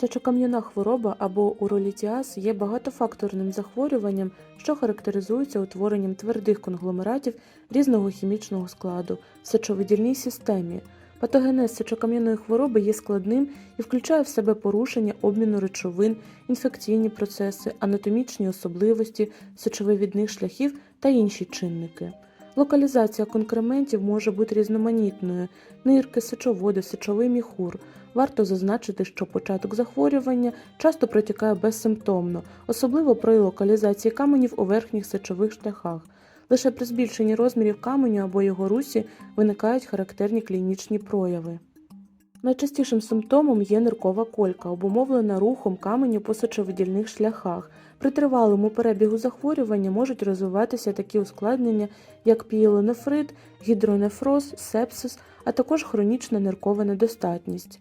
Сечокам'яна хвороба або уролітіаз є багатофакторним захворюванням, що характеризується утворенням твердих конгломератів різного хімічного складу в сечовидільній системі. Патогенез сечокам'яної хвороби є складним і включає в себе порушення обміну речовин, інфекційні процеси, анатомічні особливості сечовивідних шляхів та інші чинники. Локалізація конкрементів може бути різноманітною: нирки, сечоводи, сечовий міхур. Варто зазначити, що початок захворювання часто протікає безсимптомно, особливо при локалізації каменів у верхніх сечових шляхах. Лише при збільшенні розмірів каменю або його русі виникають характерні клінічні прояви. Найчастішим симптомом є ниркова колька, обумовлена рухом каменю по сечовидільних шляхах. При тривалому перебігу захворювання можуть розвиватися такі ускладнення, як пієлонефрит, гідронефроз, сепсис, а також хронічна ниркова недостатність.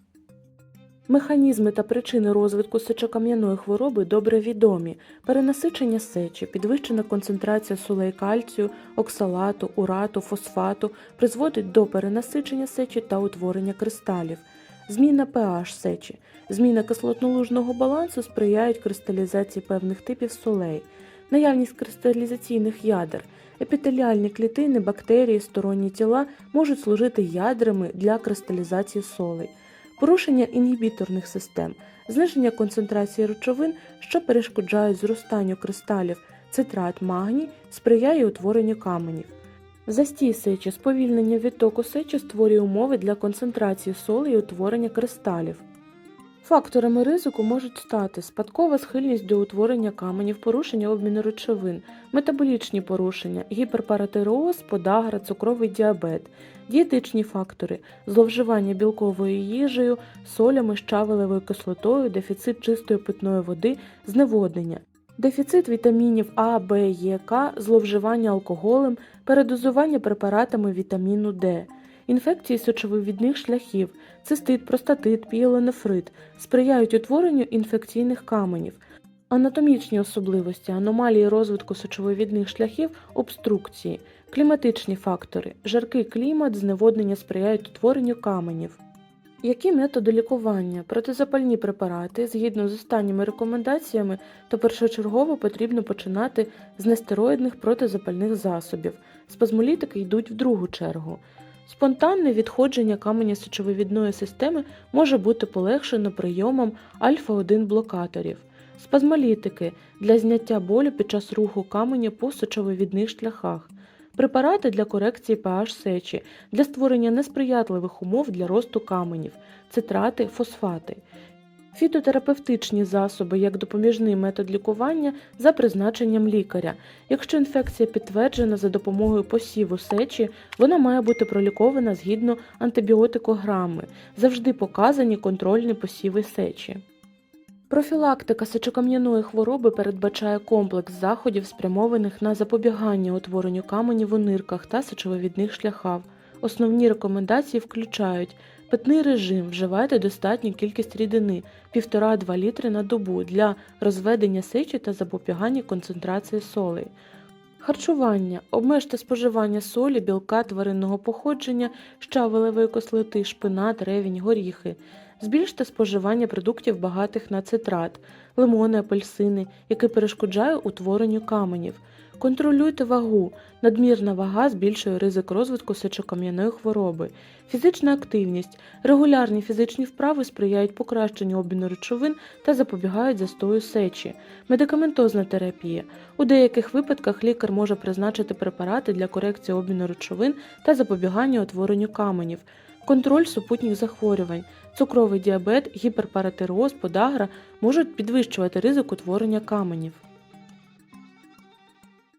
Механізми та причини розвитку сечокам'яної хвороби добре відомі: перенасичення сечі, підвищена концентрація солей кальцію, оксалату, урату, фосфату призводить до перенасичення сечі та утворення кристалів. Зміна pH сечі, зміна кислотно-лужного балансу сприяють кристалізації певних типів солей, наявність кристалізаційних ядер. Епітеліальні клітини, бактерії, сторонні тіла можуть служити ядрами для кристалізації солей порушення інгібіторних систем, зниження концентрації речовин, що перешкоджають зростанню кристалів, цитрат магній сприяє утворенню каменів. Застій сечі, сповільнення відтоку сечі створює умови для концентрації солі і утворення кристалів. Факторами ризику можуть стати спадкова схильність до утворення каменів, порушення обміну речовин, метаболічні порушення, гіперпаратиреоз, подагра, цукровий діабет, дієтичні фактори, зловживання білковою їжею, солями, щавелевою кислотою, дефіцит чистої питної води, зневоднення. Дефіцит вітамінів А, Б, Е, К, зловживання алкоголем, передозування препаратами вітаміну Д, інфекції сечовивідних шляхів, цистит, простатит, пієлонефрит сприяють утворенню інфекційних каменів, анатомічні особливості, аномалії розвитку сечовивідних шляхів, обструкції, кліматичні фактори, жаркий клімат, зневоднення сприяють утворенню каменів. Які методи лікування? Протизапальні препарати згідно з останніми рекомендаціями, то першочергово потрібно починати з нестероїдних протизапальних засобів. Спазмолітики йдуть в другу чергу. Спонтанне відходження каменя сечовивідної системи може бути полегшено прийомом альфа-1 блокаторів. Спазмолітики для зняття болю під час руху каменя по сечовивідних шляхах. Препарати для корекції pH сечі, для створення несприятливих умов для росту каменів, цитрати, фосфати. Фітотерапевтичні засоби як допоміжний метод лікування за призначенням лікаря. Якщо інфекція підтверджена за допомогою посіву сечі, вона має бути пролікована згідно антибіотикограми, завжди показані контрольні посіви сечі. Профілактика сечокам'яної хвороби передбачає комплекс заходів, спрямованих на запобігання утворенню каменів у нирках та сечовивідних шляхах. Основні рекомендації включають питний режим, вживайте достатню кількість рідини 1,5-2 літри на добу для розведення сечі та запобігання концентрації солей. Харчування. Обмежте споживання солі, білка тваринного походження, щавелевої кислоти, шпинат, ревінь, горіхи. Збільште споживання продуктів багатих на цитрат, лимони, апельсини, яке перешкоджає утворенню каменів. Контролюйте вагу. Надмірна вага збільшує ризик розвитку сечокам'яної хвороби. Фізична активність. Регулярні фізичні вправи сприяють покращенню обміну речовин та запобігають застою сечі. Медикаментозна терапія. У деяких випадках лікар може призначити препарати для корекції обміну речовин та запобігання утворенню каменів. Контроль супутніх захворювань. Цукровий діабет, гіперпаратиреоз, подагра можуть підвищувати ризик утворення каменів.